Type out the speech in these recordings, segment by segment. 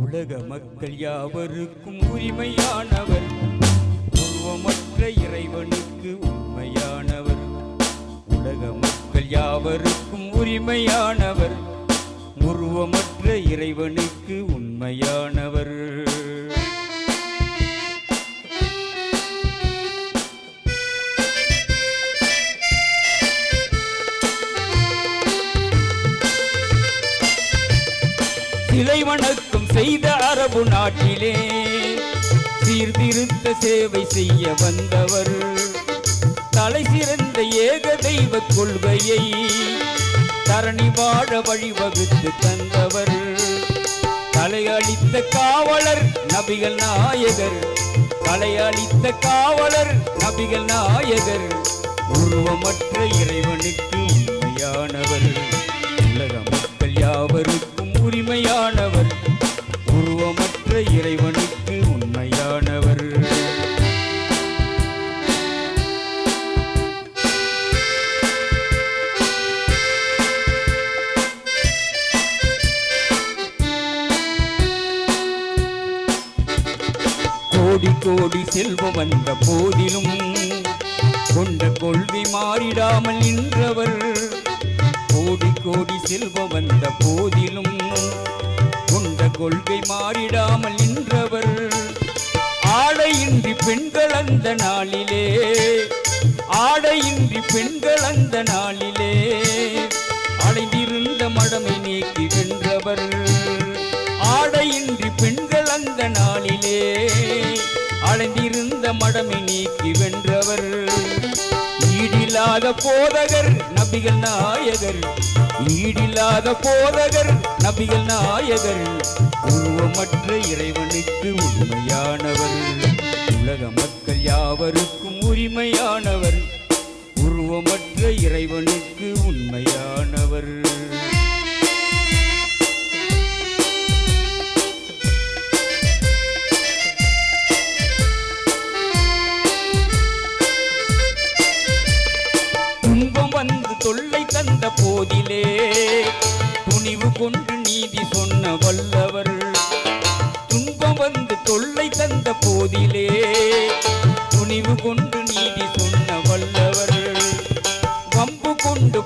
உலக மக்கள் யாவருக்கும் உரிமையானவர். உருவமற்ற இறைவனுக்கு உண்மையானவர். உலக மக்கள் யாவருக்கும் உரிமையானவர். உருவமற்ற இறைவனுக்கு உண்மையானவர். சிலை வணக்கம் செய்த அரபு நாட்டிலே சீர்திருத்த சேவை செய்ய வந்தவர். தலை சிறந்த ஏக தெய்வ கொள்கையை தரணி வாழ வழிவகுத்து தந்தவர். தலையளித்த காவலர் நபிகள் நாயகர். தலையளித்த காவலர் நபிகள் நாயகர். உருவமற்ற என்ற இறைவனுக்கு உண்மையானவர். கோடி கோடி செல்வம் வந்த போதிலும் கொண்ட கொள்கை மாறிடாமல் நின்றவர். கோடி கோடி செல்வம் வந்த போதிலும் கொண்ட கொள்கை மாறி அந்த நாளிலே ஆடையின்றி பெண்கள் அந்த நாளிலே அடைந்திருந்த மடமை நீக்கி வென்றவர். ஆடையின்றி பெண்கள் அந்த நாளிலே அடைந்திருந்த மடமை நீக்கி வென்றவர். ஈடில்லாத போதகர் நபிகள் நாயகர். ஈடில்லாத போதகர் நபிகள் நாயகர். உருவமற்ற இறைவனுக்கு உண்மையானவர். உலக மக்கள் யாவருக்கும் உரிமையானவர். உருவமற்ற இறைவனுக்கு உண்மையானவர். துன்பம் வந்து தொல்லை தந்த போதிலே துணிவு கொண்டு நீதி சொன்ன வல்ல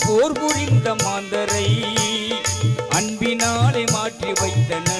போர் புரிந்த மாந்தரை அன்பினாலே மாற்றி வைத்தனர்